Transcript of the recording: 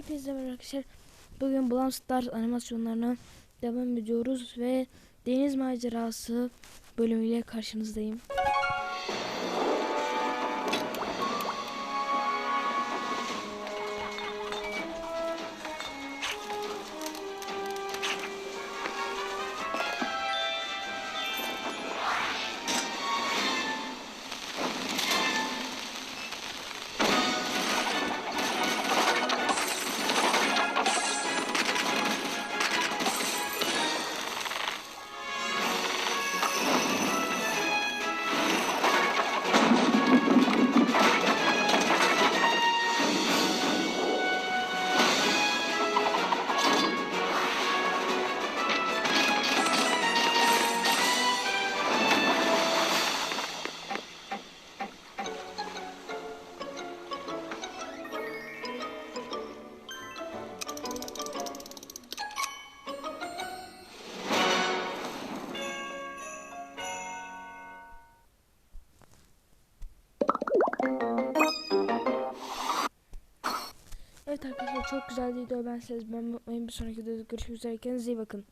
Hepinize merhaba arkadaşlar. Bugün Brawl Stars animasyonlarına devam ediyoruz ve Deniz Macerası bölümüyle karşınızdayım. Evet arkadaşlar çok güzel video. Ben size ben unutmayın. Bir sonraki videoda görüşmek üzere. Kendinize iyi bakın.